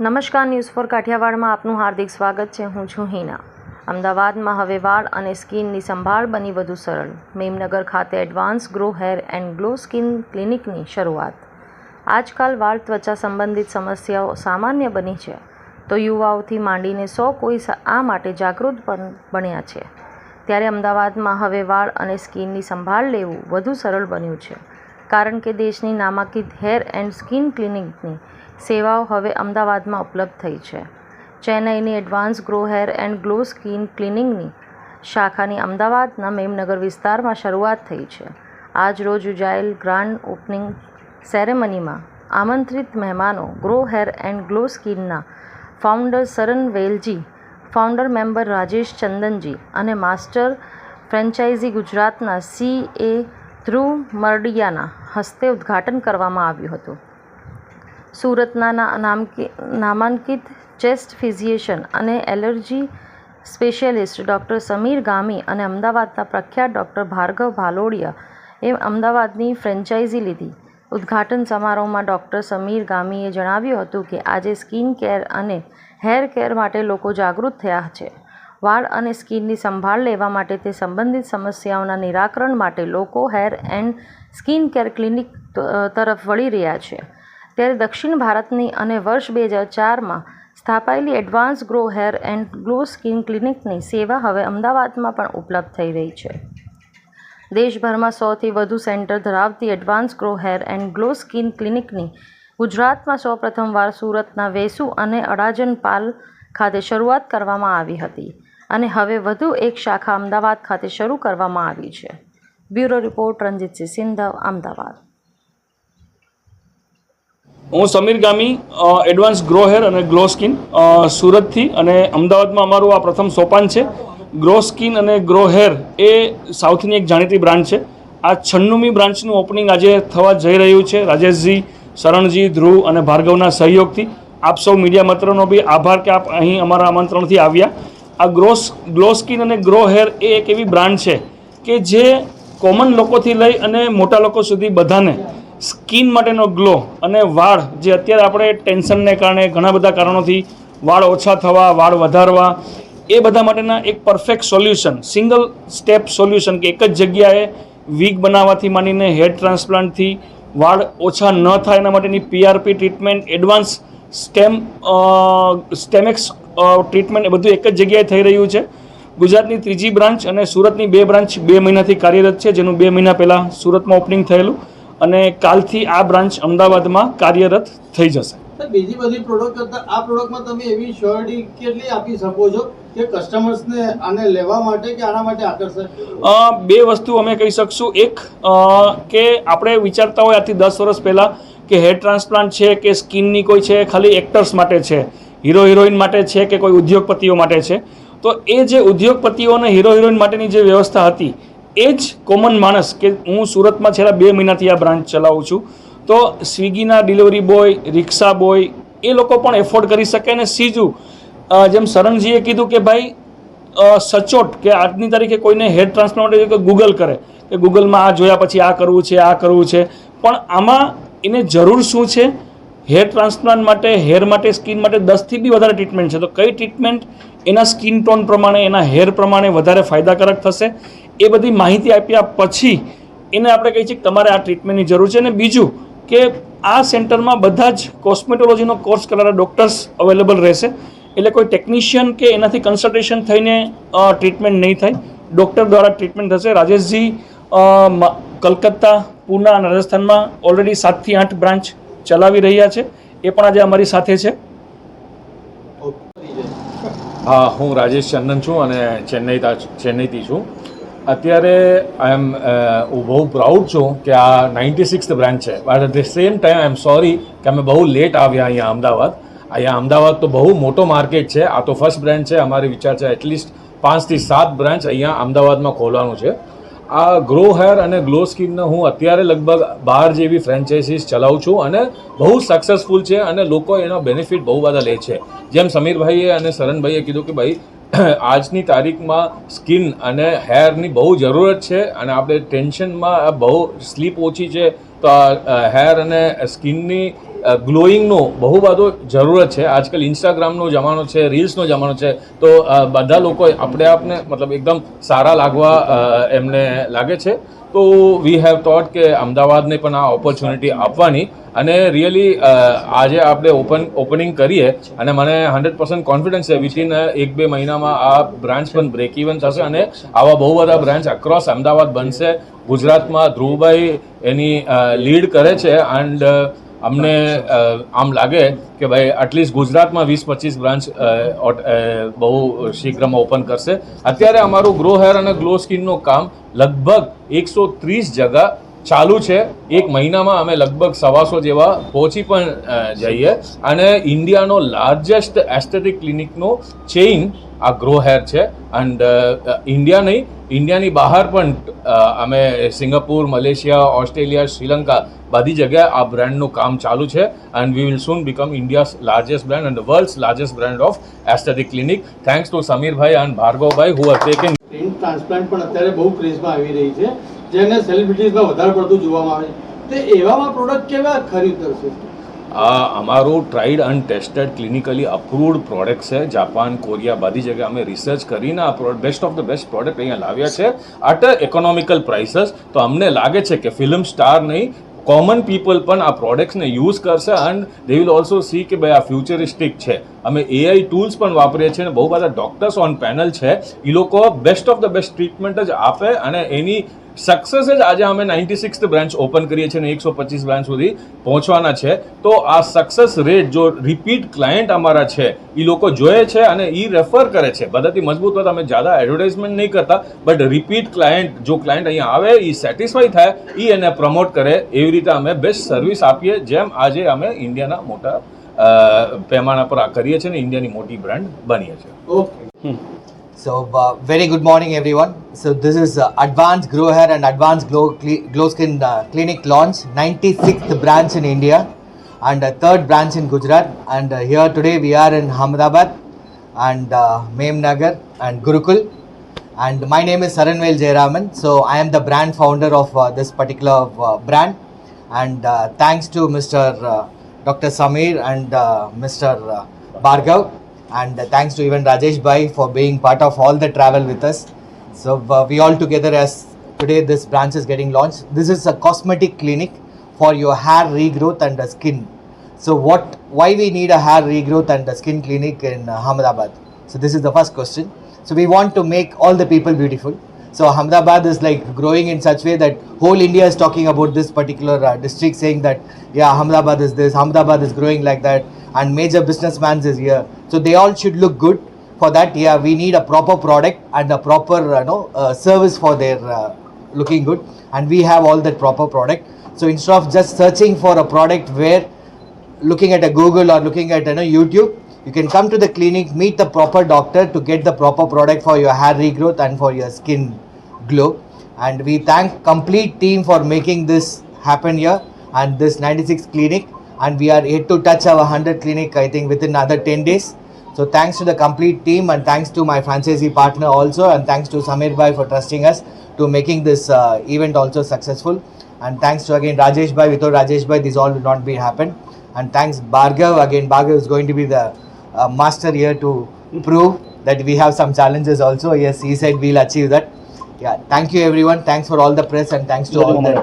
નમસ્કાર news for કાઠિયાવાડમાં આપનું હાર્દિક સ્વાગત છે. હું છું હિના. અમદાવાદમાં હવે વાળ અને સ્કિનની સંભાળ બની વધુ સરળ. મેમનગર ખાતે advance grow hair and glow skin ક્લિનિકની શરૂઆત. આજકાલ વાળ ત્વચા સંબંધિત સમસ્યાઓ સામાન્ય બની છે. તો યુવાઓથી માંડીને સૌ કોઈ આ માટે જાગૃત પણ બન્યા છે. ત્યારે અમદાવાદમાં હવે વાળ અને સ્કિનની સંભાળ લેવું વધુ સરળ બન્યું છે. કારણ કે દેશની નામાંકિત હેર એન્ડ સ્કિન ક્લિનિકની સેવાઓ હવે અમદાવાદમાં ઉપલબ્ધ થઈ છે. ચેન્નઈની advance grow hair and glow skin ક્લિનિંગની શાખાની અમદાવાદના મેમનગર વિસ્તારમાં શરૂઆત થઈ છે. આજ રોજ યોજાયેલ ગ્રાન્ડ ઓપનિંગ સેરેમનીમાં આમંત્રિત મહેમાનો grow hair and glow સ્કિનના founder Saran Velji, founder member Rajesh Chandanji અને માસ્ટર ફ્રેન્ચાઇઝી ગુજરાતના સી એ ધ્રુવ મરડિયાના હસ્તે ઉદ્ઘાટન કરવામાં આવ્યું હતું. સુરતના નામાંકિત ચેસ્ટ ફિઝિશિયન અને allergy specialist doctor Samir Gami અને અમદાવાદના પ્રખ્યાત ડૉક્ટર ભાર્ગવ ભાલોડિયા એ અમદાવાદની ફ્રેન્ચાઇઝી લીધી. ઉદ્ઘાટન સમારોહમાં ડૉક્ટર સમીર ગામીએ જણાવ્યું હતું કે, આજે સ્કિન કેર અને હેર કેર માટે લોકો જાગૃત થયા છે. વાળ અને સ્કિનની સંભાળ લેવા માટે તે સંબંધિત સમસ્યાઓના નિરાકરણ માટે લોકો hair and skin care clinic તરફ વળી રહ્યા છે. ત્યારે દક્ષિણ ભારતની અને વર્ષ બે હજાર ચારમાં સ્થાપાયેલી advance grow hair and glow skin ક્લિનિકની સેવા હવે અમદાવાદમાં પણ ઉપલબ્ધ થઈ રહી છે. દેશભરમાં સૌથી વધુ સેન્ટર ધરાવતી advance grow hair and glow skin ક્લિનિકની ગુજરાતમાં સૌપ્રથમવાર સુરતના વેસુ અને અડાજન પાલ ખાતે શરૂઆત કરવામાં આવી હતી અને હવે વધુ એક શાખા અમદાવાદ ખાતે શરૂ કરવામાં આવી છે. Bureau report Ranjitsinh Sindhav, Ahmedabad. હું Samir Gami advance grow hair અને ગ્લો સ્કિન સુરતથી અને અમદાવાદમાં અમારું આ પ્રથમ સોપાન છે. ગ્રો સ્કિન અને ગ્રો હેર એ સાઉથની એક જાણીતી બ્રાન્ડ છે. આ છન્નુમી બ્રાન્ચનું ઓપનિંગ આજે થવા જઈ રહ્યું છે. રાજેશજી, શરણજી, ધ્રુવ અને ભાર્ગવના સહયોગથી. આપ સૌ મીડિયા મિત્રોનો બી આભાર કે આપ અહીં અમારા આમંત્રણથી આવ્યા. આ ગ્રોસ ગ્લો સ્કિન અને ગ્રો હેર એ એક એવી બ્રાન્ડ છે કે જે કોમન લોકોથી લઈ અને મોટા લોકો સુધી બધાને સ્કિન માટેનો ગ્લો અને વાળ જે અત્યારે આપણે ટેન્શનને કારણે ઘણા બધા કારણોથી વાળ ઓછા થવા, વાળ વધારવા, એ બધા માટેના એક perfect solution single step solution કે એક જ જગ્યાએ વીગ બનાવવાથી માંડીને હેર ટ્રાન્સપ્લાન્ટથી વાળ ઓછા ન થાય એના માટેની PRP treatment advance stem Stemax treatment એ બધું એક જ જગ્યાએ થઈ રહ્યું છે. ગુજરાતની ત્રીજી બ્રાન્ચ અને સુરતની બે બ્રાન્ચ બે મહિનાથી કાર્યરત છે, જેનું બે મહિના પહેલાં સુરતમાં ઓપનિંગ થયેલું. અને કાલથી આ બ્રાન્ચ અમદાવાદમાં કાર્યરત થઈ જશે. બીજી બધી પ્રોડક્ટ કરતા આ પ્રોડક્ટમાં તમે એવી શ્યોરિટી કેટલી આપી શકો છો કે કસ્ટમર્સને આને લેવા માટે કે આના માટે આકર્ષક બે વસ્તુ અમે કહી શકશું. એક કે આપણે વિચારતા હોય આજથી દસ વર્ષ પહેલાં કે હેર ટ્રાન્સપ્લાન્ટ છે કે સ્કિનની કોઈ છે ખાલી એક્ટર્સ માટે છે હીરો હિરોઈન માટે છે કે કોઈ ઉદ્યોગપતિઓ માટે છે. તો એ જે ઉદ્યોગપતિઓ અને હીરો હિરોઈન માટેની જે વ્યવસ્થા હતી એ જ કોમન માણસ કે હું સુરતમાં છેલ્લા બે મહિનાથી આ બ્રાન્ચ ચલાવું છું, તો સ્વિગીના ડિલિવરી બોય રિક્ષા બોય એ લોકો પણ એફોર્ડ કરી શકે અને સીજું જેમ સરણજીએ કીધું કે ભાઈ સચોટ કે આજની તારીખે કોઈને હેર ટ્રાન્સફર માટે કે ગૂગલ કરે, કે ગૂગલમાં આ જોયા પછી આ કરવું છે, આ કરવું છે, પણ આમાં એને જરૂર શું છે? હેર ટ્રાન્સપ્લાન્ટ માટે, હેર માટે, સ્કિન માટે દસથી બી વધારે ટ્રીટમેન્ટ છે. તો કઈ ટ્રીટમેન્ટ એના સ્કિન ટોન પ્રમાણે, એના હેર પ્રમાણે વધારે ફાયદાકારક થશે? એ બધી માહિતી આપ્યા પછી એને આપણે કહીએ છીએ તમારે આ ટ્રીટમેન્ટની જરૂર છે. અને બીજું કે આ સેન્ટરમાં બધા જ કોસ્મેટોલોજીનો કોર્સ કરનારા ડૉક્ટર્સ અવેલેબલ રહેશે. એટલે કોઈ ટેકનિશિયન કે એનાથી કન્સલ્ટેશન થઈને ટ્રીટમેન્ટ નહીં થાય. ડૉક્ટર દ્વારા ટ્રીટમેન્ટ થશે. રાજેશજી કલકત્તા, પૂના અને રાજસ્થાનમાં ઓલરેડી સાતથી આઠ બ્રાન્ચ ચલાવી રહ્યા છે. એ પણ આજે અમારી સાથે છે. હા, હું રાજેશ ચંદન છું અને ચેન્નઈ ચેન્નઈથી છું. અત્યારે આઈ એમ હું બહુ પ્રાઉડ છું કે આ નાઇન્ટી સિક્સ બ્રાન્ચ છે. But at the same time I am sorry કે અમે બહુ લેટ આવ્યા અહીંયા અમદાવાદ. અહીંયા અમદાવાદ તો બહુ મોટો માર્કેટ છે. આ તો ફર્સ્ટ બ્રાન્ચ છે. અમારી વિચાર છે એટલીસ્ટ પાંચથી સાત બ્રાન્ચ અહીંયા અમદાવાદમાં ખોલવાનું છે. આ ગ્રો હેર અને ગ્લો સ્કિનને હું અત્યારે લગભગ બાર જેવી ફ્રેન્ચાઇઝીસ ચલાવું છું અને બહુ સક્સેસફુલ છે અને લોકો એનો બેનિફિટ બહુ બધા લે છે. જેમ સમીરભાઈએ અને સરનભાઈએ કીધું કે ભાઈ આજની તારીખમાં સ્કિન અને હેરની બહુ જરૂરત છે અને આપણે ટેન્શનમાં બહુ સ્લીપ ઓછી છે, તો આ હેર અને સ્કિનની ગ્લોઈંગનો બહુ બધો જરૂરત છે. આજકાલ ઇન્સ્ટાગ્રામનો જમાનો છે, રીલ્સનો જમાનો છે, તો બધા લોકો આપણે આપને, મતલબ એકદમ સારા લાગવા એમને લાગે છે. તો વી હેવ થોટ કે અમદાવાદને પણ આ ઓપોર્ચ્યુનિટી આપવાની અને રિયલી આજે આપણે ઓપન ઓપનિંગ કરીએ અને મને હંડ્રેડ પર્સન્ટ કોન્ફિડન્સ છે વિથિન એક બે મહિનામાં આ બ્રાન્ચ પણ બ્રેક ઇવન થશે અને આવા બહુ બધા બ્રાન્ચ અક્રોસ અમદાવાદ બનશે. ગુજરાતમાં ધ્રુવભાઈ એની લીડ કરે છે એન્ડ અમને આમ લાગે કે ભાઈ એટલીસ્ટ ગુજરાતમાં વીસ પચીસ બ્રાન્ચ બહુ શીઘ્રમાં ઓપન કરશે. અત્યારે અમારું ગ્રો હેર અને ગ્લો સ્કિનનું કામ લગભગ એકસો ત્રીસ જગા ચાલુ છે. એક મહિનામાં અમે લગભગ સવાસો જેવા પહોંચી પણ જઈએ. અને ઇન્ડિયાનો લાર્જેસ્ટ એસ્થેટિક ક્લિનિકનો ચેઇન આ ગ્રો હેર છે. એન્ડ ઇન્ડિયા નહીં, ઇન્ડિયાની બહાર પણ અમે સિંગાપુર, મલેશિયા, ઓસ્ટ્રેલિયા, શ્રીલંકા બધી જગ્યાએ આ બ્રાન્ડનું કામ ચાલુ છે. And we will soon become India's largest brand and world's largest brand of aesthetic clinic thanks to Samirbhai and Bhargavbhai who are taking transplant પણ અત્યારે બહુ ક્રેઝમાં આવી રહી છે. જેને સેલિબ્રિટીઝમાં વધારે પડતું જોવામાં આવે તે એવામાં પ્રોડક્ટ કેવા ખરીદશે આ અમારું tried and tested clinically approved product છે. જાપાન, કોરિયા બધી જગ્યાએ અમે રિસર્ચ કરીને આ product best of the best product અહીંયા લાવ્યા છે. આટ ઇકોનોમિકલ પ્રાઇસીસ તો અમને લાગે છે કે ફિલ્મ સ્ટાર નહીં કોમન પીપલ પણ આ પ્રોડક્ટ્સને યુઝ કરશે and they will also see કે ભાઈ આ ફ્યુચરિસ્ટિક છે. અમે એઆઈ ટૂલ્સ પણ વાપરીએ છીએ અને બહુ બધા ડૉક્ટર્સ ઓન પેનલ છે. એ લોકો best of the best treatment જ આપે અને એની સક્સેસ જ આજે અમે નાઇન્ટી સિક્સ બ્રાન્ચ ઓપન કરીએ છીએ અને એકસો પચીસ બ્રાન્ચ સુધી પહોંચવાના છે. તો આ સક્સેસ રેટ જો રિપીટ ક્લાયન્ટ અમારા છે એ લોકો જોએ છે અને એ રેફર કરે છે. બધાથી મજબૂત હોય તો અમે જ્યાદા એડવર્ટાઇઝમેન્ટ નહીં કરતા બટ રિપીટ ક્લાયન્ટ જો ક્લાયન્ટ અહીંયા આવે એ સેટિસ્ફાઈ થાય એ એને પ્રમોટ કરે. એવી રીતે અમે બેસ્ટ સર્વિસ આપીએ જેમ આજે અમે ઇન્ડિયાના મોટા પેમાના પર આ કરીએ છીએ ને ઇન્ડિયાની મોટી બ્રાન્ડ બનીએ છીએ. Okay. So, uh, very good morning, everyone. So, this is uh, Advanced Grow Hair and Advanced Glow, Cle- Glow Skin uh, Clinic launch, 96th branch in India and uh, third branch in Gujarat. And uh, here today we are in Ahmedabad and uh, Memnagar and Gurukul. And my name is Saranvel Jayaraman. So, I am the brand founder of uh, this particular uh, brand. And uh, thanks to Mr. Uh, Dr. Samir and uh, Mr. Uh, Bhargav and thanks to even Rajesh Bhai for being part of all the travel with us. So uh, we all together as today this branch is getting launched. This is a cosmetic clinic for your hair regrowth and the skin. So what? Why we need a hair regrowth and a skin clinic in Ahmedabad? So this is the first question. So we want to make all the people beautiful. So Ahmedabad is like growing in such way that whole India is talking about this particular uh, district, saying that yeah, Ahmedabad is this, Ahmedabad is growing like that, and major businessmen is here. So they all should look good. For that, yeah, we need a proper product and a proper uh, no uh, service for their uh, looking good, and we have all that proper product. So instead of just searching for a product where looking at a Google or looking at you know, YouTube, you can come to the clinic, meet the proper doctor to get the proper product for your hair regrowth and for your skin glow. And we thank complete team for making this happen here and this 96 clinic. And we are yet to touch our 100 clinic, I think, within another 10 days. So thanks to the complete team and thanks to my franchisee partner also and thanks to Samir Bhai for trusting us to making this uh, event also successful. And thanks to again Rajesh Bhai. Without Rajesh Bhai, this all would not be happen. And thanks Bhargav. Again, Bhargav is going to be the uh, master here to prove that we have some challenges also. Yes, he said we'll achieve that. Yeah, thank you everyone. Thanks for all the press and thanks to all the team.